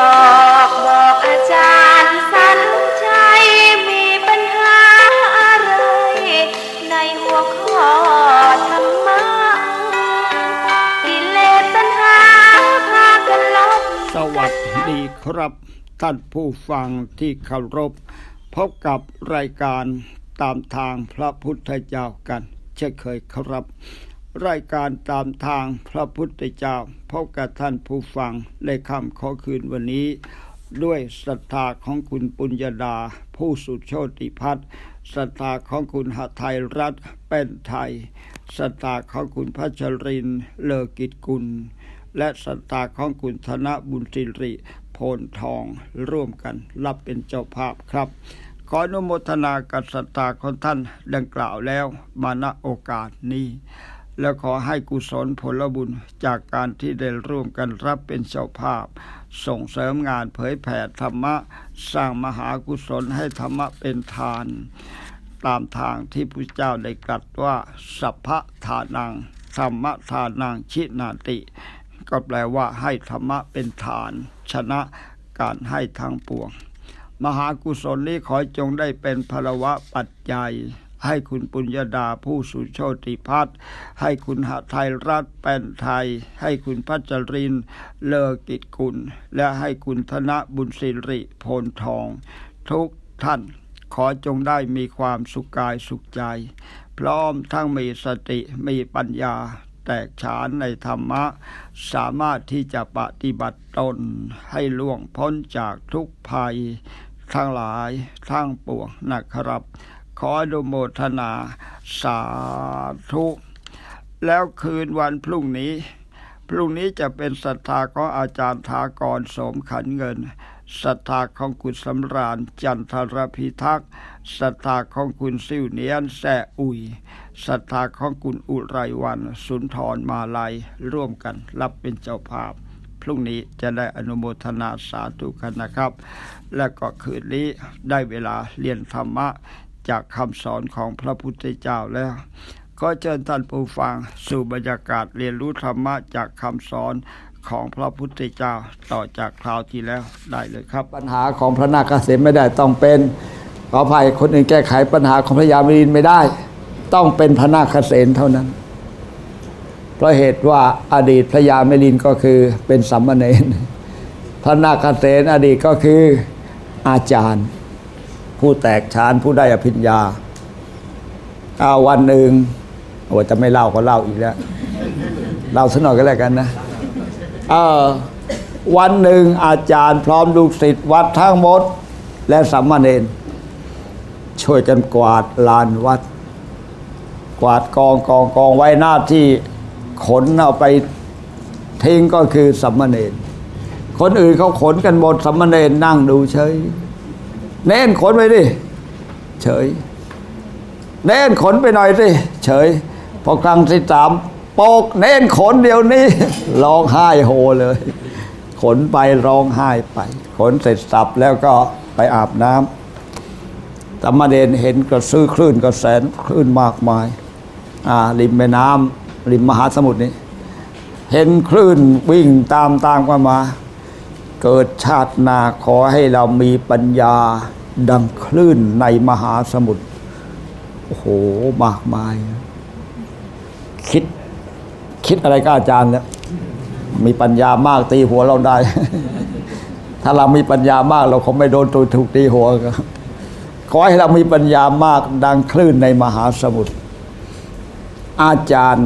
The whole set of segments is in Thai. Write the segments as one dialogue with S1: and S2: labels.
S1: ออกบอกอาจารย์สันชัยมีปัญหาอะไร ในหัวข้อธรรมะกิเลสตัณหาพากันลบ
S2: สวัสดีครับ ท่านผู้ฟังที่เคารพ พบกับรายการตามทางพระพุทธเจ้ากัน เช่นเคยครับ รายการตามทางพระพุทธเจ้าพบกับท่านผู้ฟังในคำขอคืนวันนี้ ด้วยศรัทธาของคุณปุญญาดา ผู้สุดโชติพัฒน์ศรัทธาของคุณหทัยรัตน์เป็นไทยศรัทธาของคุณพัชรินเลอกิจกุล และศรัทธาของคุณธนบุญสิริโพนทองร่วมกันรับเป็นเจ้าภาพครับ ขออนุโมทนากับศรัทธาของท่านดังกล่าวแล้วมาณโอกาสนี้ แล้วขอให้กุศลผลบุญจากการที่ได้ร่วมกันรับเป็นเจ้าภาพ ส่งเสริมงานเผยแผ่ธรรมะ สร้างมหากุศลให้ธรรมะเป็นทาน ตามทางที่พระเจ้าได้ตรัสว่าสัพพะทานังธรรมะทานังชินาติ ก็แปลว่าให้ธรรมะเป็นฐาน ชนะการให้ทางปวง มหากุศลนี้ขอจงได้เป็นพลวะปัจจัย ให้คุณปุญญาดาผู้สุโชติพัฒน์ให้คุณหทัยรัตน์แป้นไทย ให้คุณพัชรินเลอกิจกุล และให้คุณธนบุญสิริโพนทอง ทุกท่านขอจงได้มีความสุขกายสุขใจ พร้อมทั้งมีสติมีปัญญาแตกฉานในธรรมะ สามารถที่จะปฏิบัติตน ให้ล่วงพ้นจากทุกภัย ทั้งหลายทั้งปวงนะครับ ออนุโมทนา สาธุ แล้วคืนวันพรุ่งนี้ พรุ่งนี้จะเป็นศรัทธาของอาจารย์ทากรสมขันเงินศรัทธาของคุณสำราญ จันทรพิทักษ์ศรัทธาของคุณซิวเนียนแซอุยศรัทธาของคุณอุไรวัน สุนทรมาลัย ร่วมกันรับเป็นเจ้าภาพ พรุ่งนี้จะได้อนุโมทนาสาธุกันนะครับ และก็คืนนี้ได้เวลาเรียนธรรมะ จากคำสอนของพระพุทธเจ้าแล้ว ก็เชิญท่านผู้ฟังสู่บรรยากาศเรียนรู้ธรรมะจากคำสอนของพระพุทธเจ้าต่อจากคราวที่แล้วได้เลยครับ
S3: ปัญหาของพระนาคเษมไม่ได้ต้องเป็นขออภัยคนอื่นแก้ไขปัญหาของพระยามรินไม่ได้ ต้องเป็นพระนาคเษนเท่านั้น เพราะเหตุว่าอดีตพระยามรินก็คือเป็นสัมมเนนพระนาคเษนอดีตก็คืออาจารย์ ผู้แตกฉานผู้ได้อภิญญาอาวันหนึ่งโอ้จะไม่เล่าก็เล่าอีกแล้วเล่าสักหน่อยก็แล้วกันนะเออวันหนึ่งอาจารย์พร้อมลูกศิษย์วัดทั้งหมด และสัมมาเนนช่วยกันกวาดลานวัด กวาดกองกองกองไว้หน้าที่ขนเอาไปทิ้งก็คือสัมมาเนนคนอื่นเขาขนกันหมดสัมมาเนนนั่งดูเฉย เน้นขนไปดิเฉย เน้นขนไปหน่อยสิเฉย พอครั้งที่สามโปกเน้นขนเดี๋ยวนี้ร้องไห้โฮเลย ขนไปร้องไห้ไป ขนเสร็จสับแล้วก็ไปอาบน้ำสามเณรเห็นกระซื้อคลื่นกระแสนคลื่นมากมาย อ่า ริมแม่น้ำริมมหาสมุทรนี้เห็นคลื่นวิ่งตามตามกันมา เกิดชาติหนาขอให้เรามีปัญญาดังคลื่นในมหาสมุทรโอ้โหมากมาย คิด คิดอะไรก็อาจารย์แล้วมีปัญญามากตีหัวเราได้ ถ้าเรามีปัญญามากเราคงไม่โดนตัวถูกตีหัวขอให้เรามีปัญญามากดังคลื่นในมหาสมุทรอาจารย์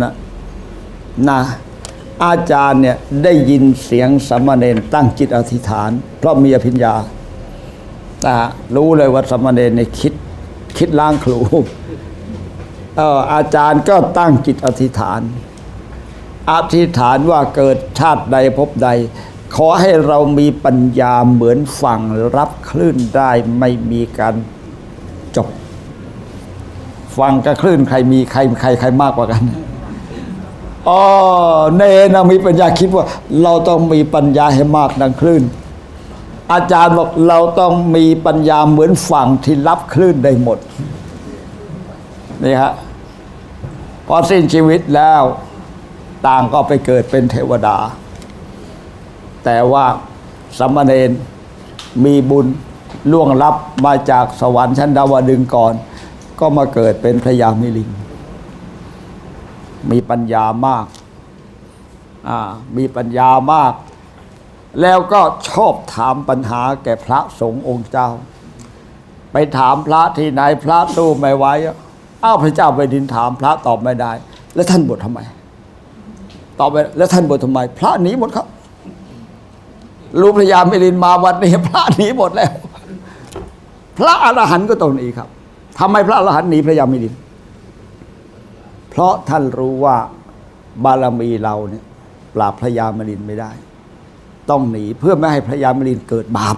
S3: นะ อาจารย์เนี่ยได้ยินเสียงสามเณรตั้งจิตอธิษฐาน เพราะมีอภิญญาแต่รู้เลยว่าสามเณรเนี่ยคิดคิดล้างครูเอออาจารย์ก็ตั้งจิตอธิษฐาน อธิษฐานว่าเกิดชาติใดพบใด ขอให้เรามีปัญญาเหมือนฝั่งรับคลื่นได้ไม่มีการจบ ฟังกับคลื่นใครมีใครใครใครมากกว่ากัน อ๋อเนนะมีปัญญาคิดว่า เราต้องมีปัญญาให้มากดังคลื่น อาจารย์บอกเราต้องมีปัญญาเหมือนฝั่งที่รับคลื่นได้หมด นี่ฮะพอสิ้นชีวิตแล้วต่างก็ไปเกิดเป็นเทวดา แต่ว่าสามเณรมีบุญล่วงลับมาจากสวรรค์ชั้นดาวดึงก่อน ก็มาเกิดเป็นพระยามิลิน มีปัญญามากอ่ามีปัญญามาก แล้วก็ชอบถามปัญหาแก่พระสงฆ์องค์เจ้า ไปถามพระที่ไหนพระตู้ไม่ไหวอ้าวพระเจ้าไปดินถามพระตอบไม่ได้ แล้วท่านบวชทำไม ตอบไปแล้วท่านบวชทำไม พระหนีหมดครับรู้พระยามิลินมาวันนี้พระหนีหมดแล้ว พระอรหันต์ก็ต้องนี้ครับทำไมพระอรหันต์หนีพระยามิลิน เพราะท่านรู้ว่าบารมีเราเนี่ยปราบพระยามิลินไม่ได้ ต้องหนีเพื่อไม่ให้พระยามิลินเกิดบาป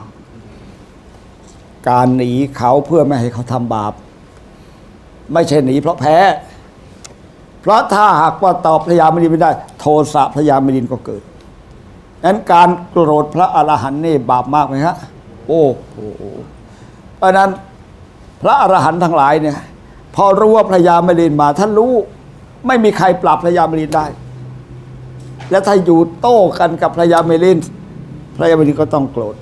S3: การหนีเขาเพื่อไม่ให้เขาทำบาป ไม่ใช่หนีเพราะแพ้ เพราะถ้าหากว่าตอบพระยามิลินไม่ได้ โทสะพระยามิลินก็เกิดนั้นการโกรธพระอรหันต์นี่บาปมากไหมฮะโอ้โหเพราะนั้นพระอรหันต์ทั้งหลายเนี่ยพอรู้ว่าพระยามิลินมาท่านรู้ ไม่มีใครปรับพระยามิลินได้ และถ้าอยู่โต้กันกับพระยามิลินพระยามิลินก็ต้องโกรธ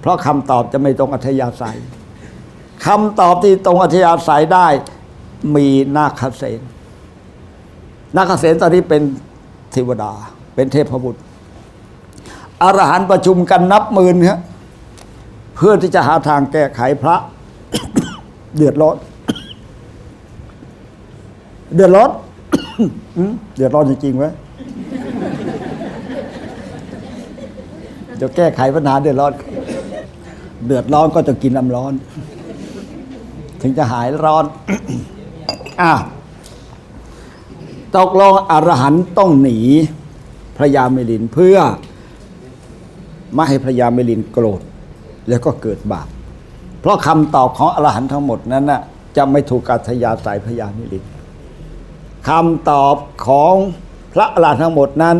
S3: เพราะคำตอบจะไม่ตรงอัธยาศัยคำตอบที่ตรงอัธยาศัยได้มีนาคเสนนาคเสนตอนนี้เป็นเทวดา เป็นเทพบุตรอรหันประชุมกันนับหมื่นครับเพื่อที่จะหาทางแก้ไขพระ เดือดร้อน เดือดร้อนเดือดร้อนจริงๆไหมจะแก้ไขปัญหาเดือดร้อน เดือดร้อนก็จะกินน้ำร้อน ถึงจะหายร้อนอะตกลงอรหันต้องหนีพระยามิลินเพื่อไม่ให้พระยามิลินโกรธ แล้วก็เกิดบาปเพราะคำตอบของอรหันต์ทั้งหมดนั้นน่ะจะไม่ถูกกัตยาสายพระยามิลิน คำตอบของพระอรหันต์ทั้งหมดนั้น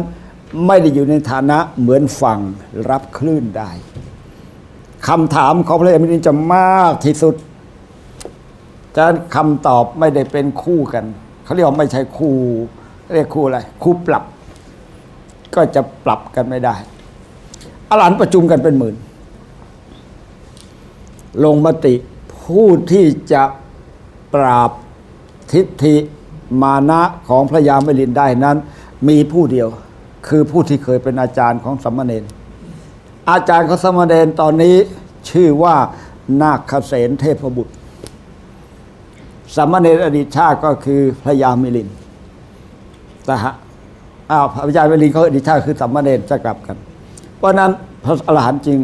S3: ไม่ได้อยู่ในฐานะเหมือนฝั่งรับคลื่นได้คำถามของพระยามิลินจะมากที่สุดฉะนั้นคำตอบไม่ได้เป็นคู่กัน เขาเรียกว่าไม่ใช่คู่เรียกคู่อะไร คู่ปรับ ก็จะปรับกันไม่ได้อรหันต์ประชุมกันเป็นหมื่น ลงมติผู้ที่จะปราบทิฏฐิ มานะของพระยามิลินได้นั้น มีผู้เดียวคือผู้ที่เคยเป็นอาจารย์ของสัมมาเนนอาจารย์ของสัมมาเนนตอนนี้ชื่อว่านาคเสนเทพบุตรสามเณรอดีตชาติก็คือพระยามิลินแต่ฮะอ้าวพระยามิลินเขาอดีตชาติคือสามเณรจะกลับกัน เพราะนั้นพระอรหันต์จึง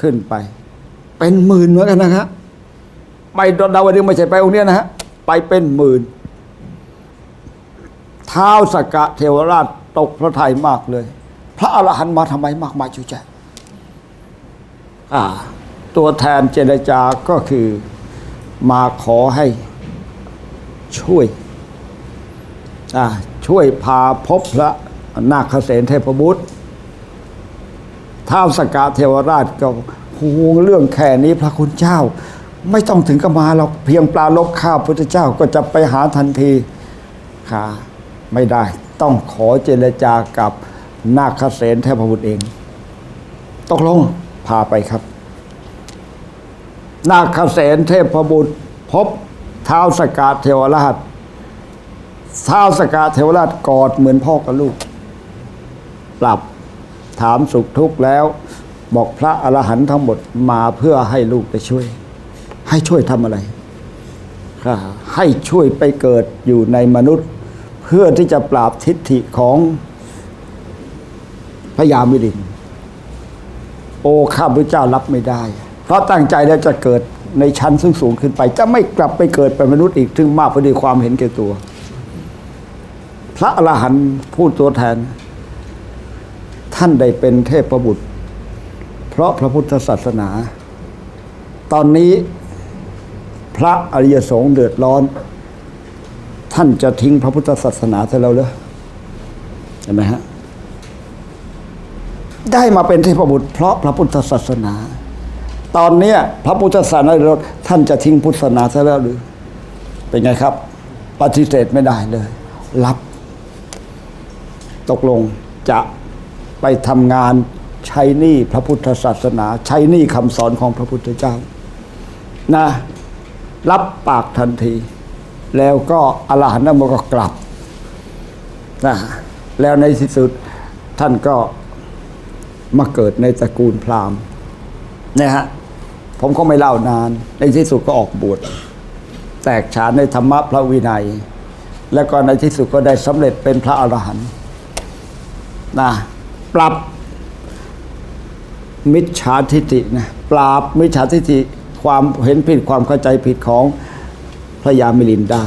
S3: ขึ้นไป เป็นหมื่นเหมือนกันนะฮะไปดาวดึงไม่ใช่ไปองค์เนี้ยนะฮะ ไปเป็นหมื่น เท้าสกกะเทวราชตกพระทัยมากเลย พระอรหันต์มาทำไมมากมายจุใจอ่าตัวแทนเจรจาก็คือมาขอให้ช่วยช่วยพาพบพระนาคเสนเทพบุตรท้าวสกกาเทวราชก็ห่วงเรื่องแค่นี้พระคุณเจ้า ไม่ต้องถึงกับมาเราเพียงปลาลบข้าพุทธเจ้าก็จะไปหาทันทีค่ะไม่ได้ ต้องขอเจรจากับนาคเสนเทพบุตรเองตกลงพาไปครับ นาคเสนเทพบุตร พบเท้าวสกาเทวราชเท้าวสกาเทวราชกอดเหมือนพ่อกับลูก ปรับถามสุขทุกข์แล้ว บอกพระอรหันต์ทั้งหมดมาเพื่อให้ลูกไปช่วย ให้ช่วยทำอะไรให้ช่วยไปเกิดอยู่ในมนุษย์ เพื่อที่จะปราบทิฏฐิของพยามิลิน โอ้ข้าพเจ้ารับไม่ได้ เพราะตั้งใจแล้วจะเกิดในชั้นซึ่งสูงขึ้นไป จะไม่กลับไปเกิดเป็นมนุษย์อีกถึงมากพอดีความเห็นแก่ตัว พระอรหันต์พูดตัวแทน ท่านได้เป็นเทพประบุตร เพราะพระพุทธศาสนา ตอนนี้ พระอริยสงฆ์เดือดร้อน ท่านจะทิ้งพระพุทธศาสนาเสียแล้วเหรอเห็นไหมฮะได้มาเป็นเทพบุตรเพราะพระพุทธศาสนา ตอนเนี้ยพระพุทธศาสนาเราท่านจะทิ้งพุทธศาสนาซะแล้วหรือ เป็นไงครับ ปฏิเสธไม่ได้เลย รับ ตกลงจะไปทำงานใช้หนี้พระพุทธศาสนา ใช้หนี้คำสอนของพระพุทธเจ้า นะ รับปากทันที แล้วก็อรหันต์มก็กลับนะแล้วในที่สุดท่านก็มาเกิดในตระกูลพราหมณ์นะฮะผมก็ไม่เล่านาน ในที่สุดก็ออกบวชแตกฉานในธรรมะพระวินัย แล้วก็ในที่สุดก็ได้สำเร็จเป็นพระอรหันต์นะปรับมิจฉาทิฏฐินะปราบมิจฉาทิฏฐิ ความเห็นผิดความเข้าใจผิดของพระยามิลินได้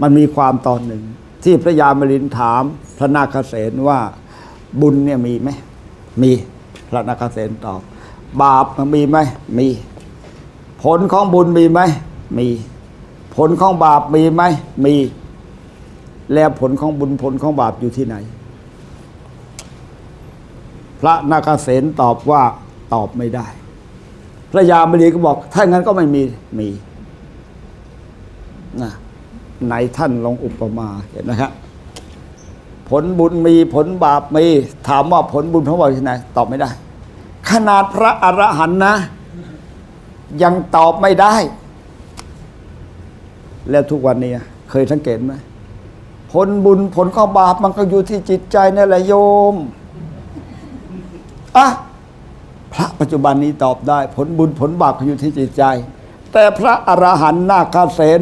S3: มันมีความตอนหนึ่ง ที่พระยามิลินถามพระนาคเษนว่าบุญเนี่ยมีไหมมีพระนาคเษนตอบ บาปมันมีไหมมี ผลของบุญมีไหมมี ผลของบาปมีไหมมี แล้วผลของบุญผลของบาปอยู่ที่ไหน พระนาคเษนตอบว่าตอบไม่ได้ พระยามณีก็บอก ถ้างั้นก็ไม่มีมีนะไหนท่านลองอุปมาเห็นนะครับผลบุญมีผลบาปมี ถามว่าผลบุญผลบาปที่ไหนตอบไม่ได้ ขนาดพระอรหันต์นะ ยังตอบไม่ได้ แล้วทุกวันนี้เคยสังเกตไหมผลบุญผลข้อบาปมันก็อยู่ที่จิตใจนั่นแหละโยมอะ พระปัจจุบันนี้ตอบได้ ผลบุญผลบาปอยู่ที่จิตใจ แต่พระอรหันต์นาคาเสน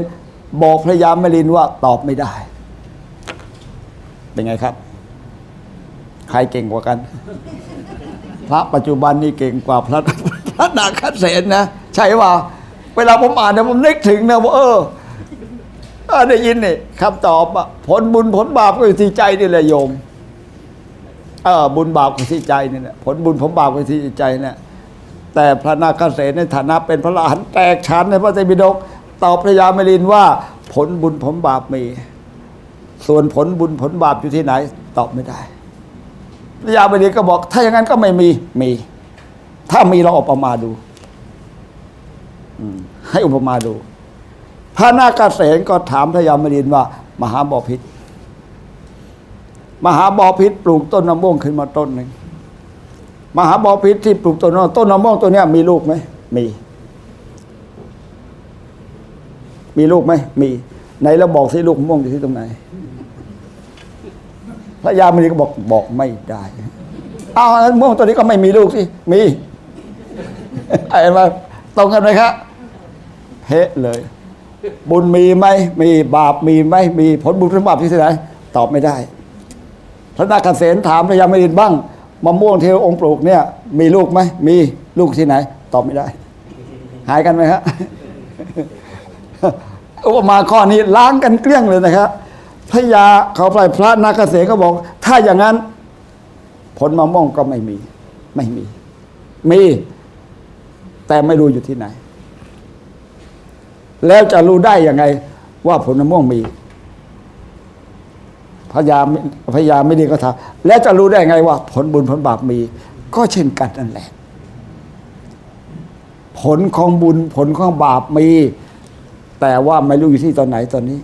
S3: บอกพระยามลินว่าตอบไม่ได้ เป็นไงครับ ใครเก่งกว่ากัน พระปัจจุบันนี้เก่งกว่าพระพระนาคาเสนนะใช่ว่า เวลาผมอ่านเนี่ยผมนึกถึงนะว่าเออได้ยินนี่คำตอบอะผลบุญผลบาปก็อยู่ที่ใจนี่แหละโยม เออบุญบาปก็ที่ใจนี่แหละผลบุญผลบาปก็ที่ใจเนี่ยแต่พระนาคเษนในฐานะเป็นพระอรหันต์แตกฉานในพระไตรปิฎกตอบพระยามลินว่า ผลบุญผลบาปมี ส่วนผลบุญผลบาปอยู่ที่ไหน ตอบไม่ได้ พระยามลินก็บอก ถ้าอย่างนั้นก็ไม่มีมี ถ้ามีเราอุปมาดูให้อุปมาดู พระนาคเษนก็ถามพระยามลินว่า มหาบอพิษ มหาบอพิษปลูกต้นมะม่วงขึ้นมาต้นหนึ่งมหาบอพิษที่ปลูกต้นมะม่วงต้นมะม่วงตัวเนี้ยมีลูกไหมมี มีลูกไหมมีไหนเราบอกสิลูกม่วงอยู่ที่ตรงไหนพระยามณีก็บอกบอกไม่ได้อ้าวมะม่วงตัวนี้ก็ไม่มีลูกสิมีไอ้มาตรงกันไหมครับเพะเลย บุญมีไหมมีบาปมีไหมมีผลบุญผลบาปที่ไหนตอบไม่ได้ พระนาคเษนถามพระยามรินบ้างมะม่วงเที่องค์ปลูกเนี่ย มีลูกไหมมีลูกที่ไหน ตอบไม่ได้ หายกันไหมฮะอุปมาข้อนี้ล้างกันเกลี้ยงเลยนะครับพระยาเขาไปพระนาคเษนก็บอก ถ้าอย่างนั้น ผลมะม่วงก็ไม่มี ไม่มี มี แต่ไม่รู้อยู่ที่ไหน แล้วจะรู้ได้ยังไง ว่าผลมะม่วงมี พยาพยาไม่ดีก็ถามแล้วจะรู้ได้ไงว่า ผลบุญผลบาปมี ก็เช่นกันนั่นแหละ ผลของบุญผลของบาปมี แต่ว่าไม่รู้อยู่ที่ตอนไหนตอนนี้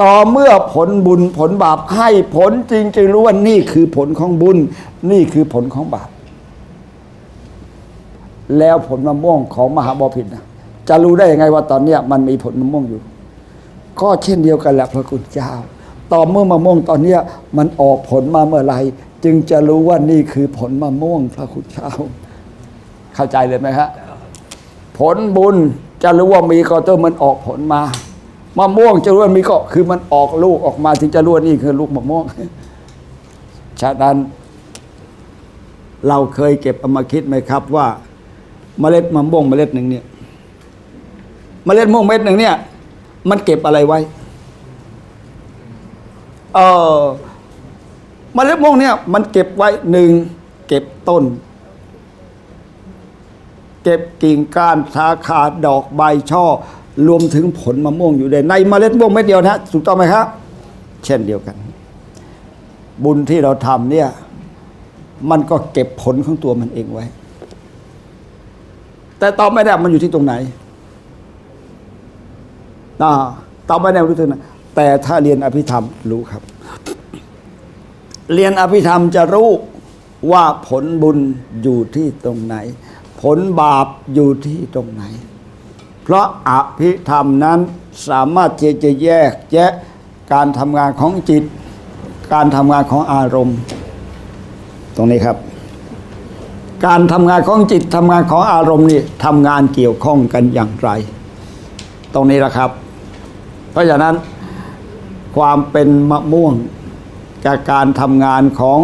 S3: ต่อเมื่อผลบุญผลบาปให้ผลจริงจะรู้ว่านี่คือผลของบุญ นี่คือผลของบาป แล้วผลมะม่วงของมหาบอพิษนะจะรู้ได้ยังไงว่าตอนเนี้ยมันมีผลมะม่วงอยู่ ก็เช่นเดียวกันแหละพระคุณเจ้า ต่อเมื่อมะม่วงตอนเนี้ยมันออกผลมาเมื่อไหร่จึงจะรู้ว่านี่คือผลมะม่วงพระคุณเจ้า เข้าใจเลยไหมฮะผลบุญจะรู้ว่ามีก็ต้องมันออกผลมามะม่วงจะรู้ว่ามีก็คือมันออกลูกออกมาถึงจะรู้ว่านี่คือลูกมะม่วงฉะนั้น เราเคยเก็บเอามาคิดไหมครับว่า เมล็ดมะม่วงเมล็ดหนึ่งเนี่ย เมล็ดมะม่วงเม็ดหนึ่งเนี่ย มันเก็บอะไรไว้ เออเมล็ดมะม่วงเนี่ยมันเก็บไว้หนึ่งเก็บต้น เก็บกิ่งก้านสาขาดอกใบช่อ รวมถึงผลมะม่วงอยู่ในในเมล็ดมะม่วงเม็ดเดียวนะถูกต้องไหมครับ เช่นเดียวกัน บุญที่เราทำเนี่ย มันก็เก็บผลของตัวมันเองไว้ แต่ตอบไม่ได้มันอยู่ที่ตรงไหนตอบไม่ได้มันอยู่ที่ตรงไหน แต่ถ้าเรียนอภิธรรมรู้ครับ เรียนอภิธรรมจะรู้ว่าผลบุญอยู่ที่ตรงไหน ผลบาปอยู่ที่ตรงไหน เพราะอภิธรรมนั้นสามารถที่จะแยกแยะการทำงานของจิต การทำงานของอารมณ์ ตรงนี้ครับ การทำงานของจิตทำงานของอารมณ์นี่ทำงานเกี่ยวข้องกันอย่างไร ตรงนี้แหละครับ เพราะฉะนั้น ความเป็นมะม่วง จากการทำงานของ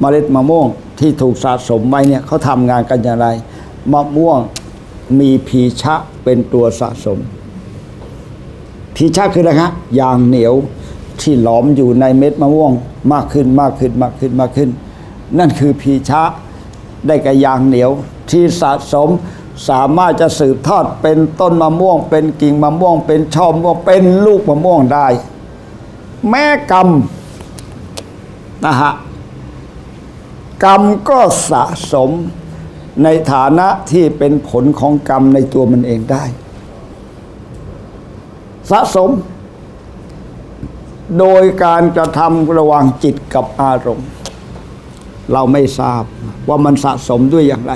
S3: เมล็ดมะม่วงที่ถูกสะสมไว้เนี่ยเขาทำงานกันอย่างไร มะม่วงมีพีชะเป็นตัวสะสม พีชะคืออะไรฮะยางเหนียวที่หลอมอยู่ในเม็ดมะม่วงมากขึ้นมากขึ้นมากขึ้นมากขึ้น นั่นคือพีชะได้กับยางเหนียวที่สะสมสามารถจะสืบทอดเป็นต้นมะม่วง เป็นกิ่งมะม่วง เป็นช่อมะม่วงเป็นลูกมะม่วงได้ แม้กรรมนะฮะกรรมก็สะสมในฐานะที่เป็นผลของกรรมในตัวมันเองได้ สะสม โดยการกระทำระหว่างจิตกับอารมณ์ เราไม่ทราบว่ามันสะสมด้วยอย่างไร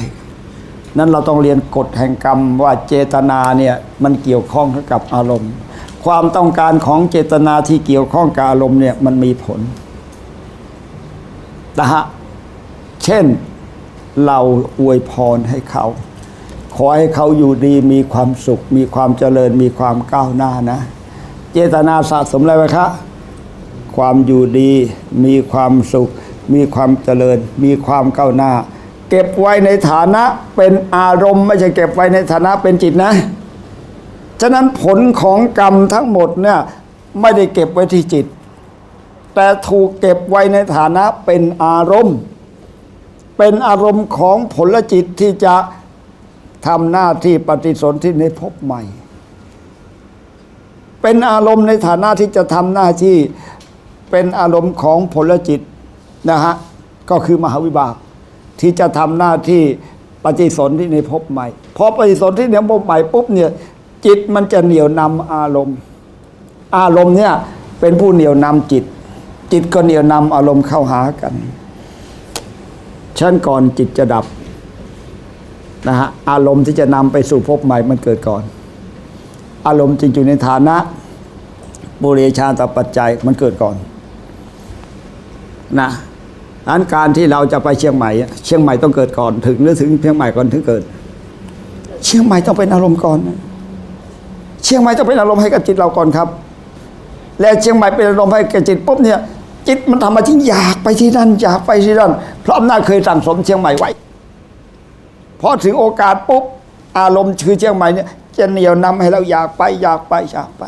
S3: นั้นเราต้องเรียนกฎแห่งกรรมว่าเจตนาเนี่ยมันเกี่ยวข้องกับอารมณ์ ความต้องการของเจตนาที่เกี่ยวข้องกับอารมณ์เนี่ยมันมีผลนะฮะเช่นเราอวยพรให้เขา ขอให้เขาอยู่ดีมีความสุข มีความเจริญมีความก้าวหน้านะ เจตนาสะสมอะไรไว้คะความอยู่ดีมีความสุข มีความเจริญ มีความก้าวหน้า เก็บไว้ในฐานะเป็นอารมณ์ ไม่ใช่เก็บไว้ในฐานะเป็นจิตนะ ฉะนั้นผลของกรรมทั้งหมดเนี่ยไม่ได้เก็บไว้ที่จิต แต่ถูกเก็บไว้ในฐานะเป็นอารมณ์ เป็นอารมณ์ของผลจิตที่จะทำหน้าที่ปฏิสนธิในภพใหม่ เป็นอารมณ์ในฐานะที่จะทำหน้าที่เป็นอารมณ์ของผลจิตนะฮะก็คือมหาวิบากที่จะทำหน้าที่ปฏิสนธิในภพใหม่พอปฏิสนธิในภพใหม่ปุ๊บเนี่ย จิตมันจะเหนี่ยวนำอารมณ์ อารมณ์เนี่ยเป็นผู้เหนี่ยวนำจิต จิตก็เหนี่ยวนำอารมณ์เข้าหากันชั้นก่อนจิตจะดับนะฮะอารมณ์ที่จะนำไปสู่ภพใหม่มันเกิดก่อน อารมณ์จริงอยู่ในฐานะบุเรชาตปัจจัยมันเกิดก่อนนะอันการที่เราจะไปเชียงใหม่ เชียงใหม่ต้องเกิดก่อน ถึงหรือถึงเชียงใหม่ก่อนถึงเกิด เชียงใหม่ต้องเป็นอารมณ์ก่อนนะ เชียงใหม่ต้องเป็นอารมณ์ให้กับจิตเราก่อนครับ และเชียงใหม่เป็นอารมณ์ให้กับจิตปุ๊บเนี่ยจิตมันทำมาที่อยากไปที่นั่นอยากไปที่นั่นเพราะอำนาจเคยสั่งสมเชียงใหม่ไว้พอถึงโอกาสปุ๊บอารมณ์คือเชียงใหม่เนี่ยจะเหนี่ยวนำให้เราอยากไปอยากไปอยากไป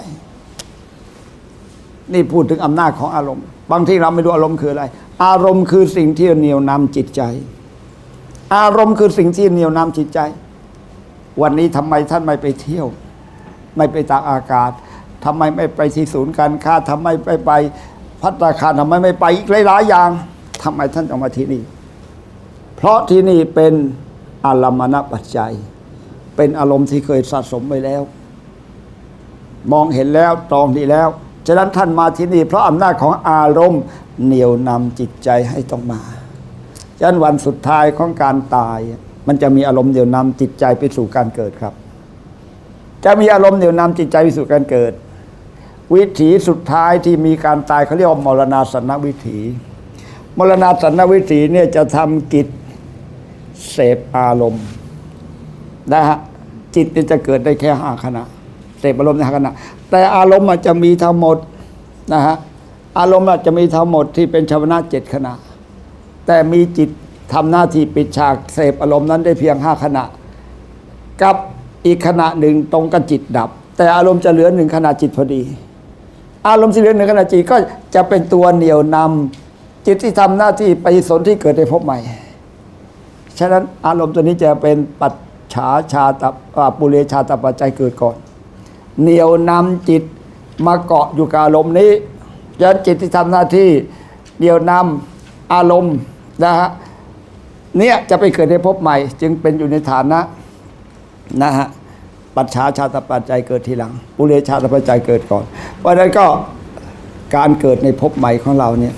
S3: นี่พูดถึงอำนาจของอารมณ์ บางที่เราไม่รู้อารมณ์คืออะไร อารมณ์คือสิ่งที่เหนี่ยวนำจิตใจ อารมณ์คือสิ่งที่เหนี่ยวนำจิตใจ วันนี้ทำไมท่านไม่ไปเที่ยว ไม่ไปตากอากาศทำไมไม่ไปที่ศูนย์การค้าทำไมไม่ไปพัตตาคารทำไมไม่ไปอีกหลายๆอย่างทำไมท่านต้องมาที่นี่ เพราะที่นี่เป็นอารมณปัจจัย เป็นอารมณ์ที่เคยสะสมไว้แล้ว มองเห็นแล้วตรองดีแล้วฉะนั้นท่านมาที่นี่เพราะอำนาจของอารมณ์เหนี่ยวนำจิตใจให้ต้องมาฉะนั้นวันสุดท้ายของการตาย มันจะมีอารมณ์เหนี่ยวนำจิตใจไปสู่การเกิดครับ จะมีอารมณ์เหนี่ยวนำจิตใจไปสู่การเกิด วิถีสุดท้ายที่มีการตายเขาเรียกว่ามรณาสนวิถี มรณาสนวิถีเนี่ยจะทำกิจเสพอารมณ์นะฮะจิตจะเกิดได้แค่ห้าขณะเสพอารมณ์ในห้าขณะ แต่อารมณ์อาจจะมีทั้งหมดนะฮะอารมณ์อาจจะมีทั้งหมดที่เป็นชาวนะเจ็ดขณะ แต่มีจิตทำหน้าที่ปิดฉากเสพอารมณ์นั้นได้เพียงห้าขณะ กับ อีกขณะหนึ่งตรงกับจิตดับ แต่อารมณ์จะเหลือหนึ่งขณะจิตพอดี อารมณ์ที่เหลือหนึ่งขณะจิตก็จะเป็นตัวเหนี่ยวนำจิตที่ทำหน้าที่ไปสนที่เกิดในภพใหม่ ฉะนั้นอารมณ์ตัวนี้จะเป็นปัจฉาชาตาปุเรชาตปัจจัยเกิดก่อน เหนี่ยวนำจิตมาเกาะอยู่กับอารมณ์นี้ฉะนั้นจิตที่ทำหน้าที่เหนี่ยวนำอารมณ์นะฮะเนี่ยจะไปเกิดในภพใหม่ จึงเป็นอยู่ในฐานะ นะฮะปัจฉาชาตปัจจัยเกิดทีหลัง ปุเรชาตปัจจัยเกิดก่อน เพราะฉะนั้นก็การเกิดในภพใหม่ของเราเนี่ย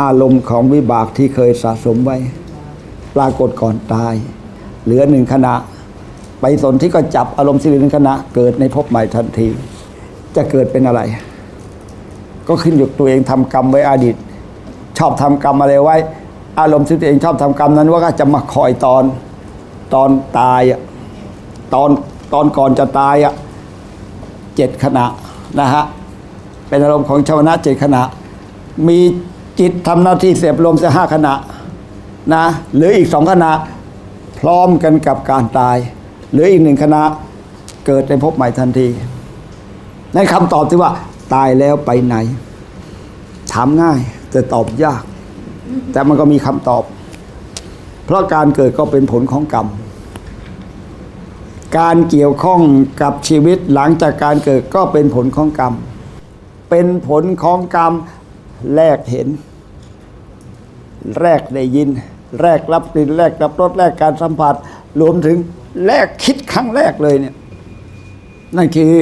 S3: อารมณ์ของวิบากที่เคยสะสมไว้ ปรากฏก่อนตาย เหลือหนึ่งขณะ ไปสนที่ก็จับอารมณ์สิริหนึ่งขณะ เกิดในภพใหม่ทันที จะเกิดเป็นอะไร ก็ขึ้นอยู่ตัวเองทำกรรมไว้อดีต ชอบทำกรรมอะไรไว้ อารมณ์ที่ตัวเองชอบทำกรรมนั้นว่าก็จะมาคอยตอนตอนตายอะ ตอนตอนก่อนจะตายอะเจ็ดขณะนะฮะเป็นอารมณ์ของชาวนะเจ็ดขณะ มีจิตทำหน้าที่เสียบลมเสียห้าขณะนะหรืออีกสองขณะพร้อมกันกับการตาย หรืออีกหนึ่งขณะเกิดในภพใหม่ทันทีในคำตอบที่ว่าตายแล้วไปไหน ถามง่าย แต่ตอบยาก แต่มันก็มีคำตอบ เพราะการเกิดก็เป็นผลของกรรม การเกี่ยวข้องกับชีวิตหลังจากการเกิดก็เป็นผลของกรรม เป็นผลของกรรมแรกเห็น แรกได้ยิน แรกรับกลิ่นแรกรับรสแรกการสัมผัส รวมถึงแรกคิดครั้งแรกเลยเนี่ย นั่นคือ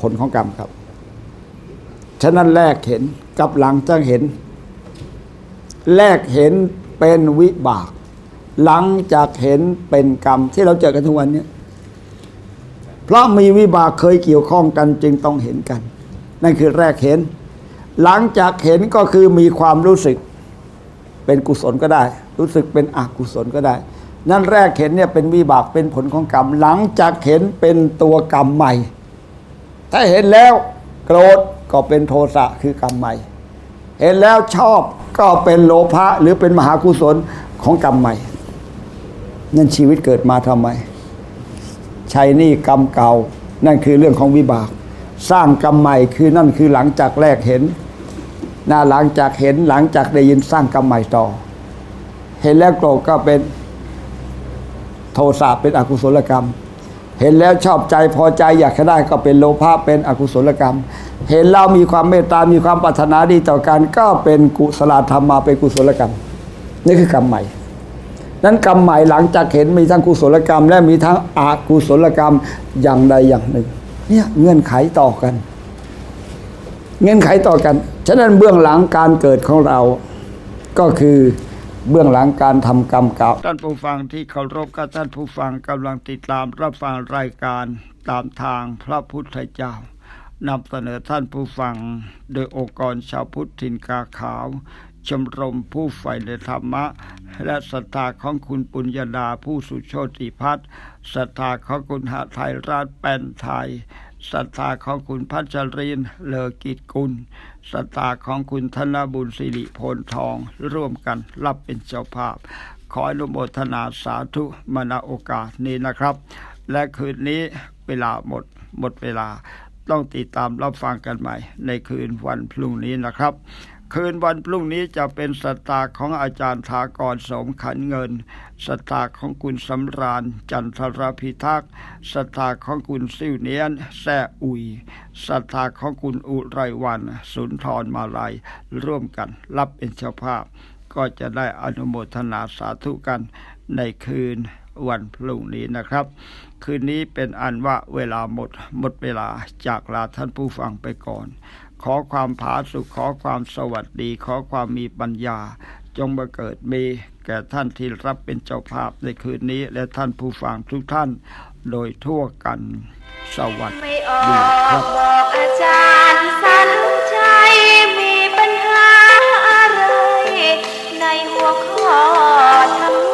S3: ผลของกรรมครับ ฉะนั้นแรกเห็นกับหลังจะเห็น แรกเห็นเป็นวิบาก หลังจากเห็นเป็นกรรมที่เราเจอกันทุกวันนี้เพราะมีวิบากเคยเกี่ยวข้องกันจึงต้องเห็นกัน นั่นคือแรกเห็น หลังจากเห็นก็คือมีความรู้สึก เป็นกุศลก็ได้ รู้สึกเป็นอกุศลก็ได้ นั่นแรกเห็นเนี่ยเป็นวิบากเป็นผลของกรรม หลังจากเห็นเป็นตัวกรรมใหม่ ถ้าเห็นแล้วโกรธก็เป็นโทสะคือกรรมใหม่ เห็นแล้วชอบก็เป็นโลภะหรือเป็นมหากุศลของกรรมใหม่ นั่นชีวิตเกิดมาทำไมใช้หนี่กรรมเก่า นั่นคือเรื่องของวิบาก สร้างกรรมใหม่คือนั่นคือหลังจากแรกเห็นหน้าหลังจากเห็นหลังจากได้ยินสร้างกรรมใหม่ต่อ เห็นแล้วโกรธก็เป็นโทสะเป็นอกุศลกรรม เห็นแล้วชอบใจพอใจอยากได้ก็เป็นโลภะเป็นอกุศลกรรม เห็นแล้วมีความเมตตา มีความปรารถนาดีต่อกันก็เป็นกุศลธรรมมาเป็นกุศลกรรม นี่คือกรรมใหม่ นั้นกรรมใหม่หลังจากเห็นมีทั้งกุศลกรรม และมีทั้งอกุศลกรรมอย่างใดอย่างหนึ่ง เนี่ยเงื่อนไขต่อกัน เงื่อนไขต่อกัน ฉะนั้นเบื้องหลังการเกิดของเรา ก็คือเบื้องหลังการทำกรรมเก่า
S2: ท่านผู้ฟังที่เคารพกับท่านผู้ฟังกำลังติดตามรับฟังรายการตามทางพระพุทธเจ้านำเสนอท่านผู้ฟัง โดยองค์กรชาวพุทธถิ่นกาขาว ชมรมผู้ใฝ่ในธรรมะ และศรัทธาของคุณปุญญาดาผู้สุโชติพัฒน์ศรัทธาของคุณหาไทยราชแป้นไทยศรัทธาของคุณพัชรินเลอกิจกุลศรัทธาของคุณธนบุญสิริพลทอง ร่วมกันรับเป็นเจ้าภาพ ขออนุโมทนาสาธุมาณโอกาสนี้นะครับ และคืนนี้เวลาหมดหมดเวลา ต้องติดตามรับฟังกันใหม่ ในคืนวันพรุ่งนี้นะครับ คืนวันพรุ่งนี้จะเป็นสตาของอาจารย์ทากรสมขันเงิน สตาของคุณสำราญ จันทรพิทักษ์ สตาของคุณซิ่วเนียนแซ่อุย สตาของคุณอุไรวัน สุนทรมาลัย ร่วมกันรับเป็นเจ้าภาพ ก็จะได้อนุโมทนาสาธุกันในคืนวันพรุ่งนี้นะครับ คืนนี้เป็นอันว่าเวลาหมดหมดเวลาจากลาท่านผู้ฟังไปก่อนขอความผาสุขขอความสวัสดี ขอความมีปัญญา จงมาเกิดมีแก่ท่านที่รับเป็นเจ้าภาพในคืนนี้ และท่านผู้ฟังทุกท่านโดยทั่วกัน สวัสดี
S1: ไม่ออกบอกอาจารย์สันใจมีปัญหาอะไร ในหัวข้อธรรม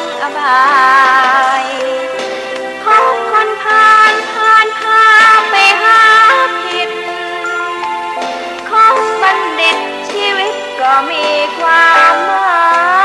S1: อบายพบคนผ่านผ่านพาไปหาผิด ของบัณฑิตชีวิตก็มีความหมาย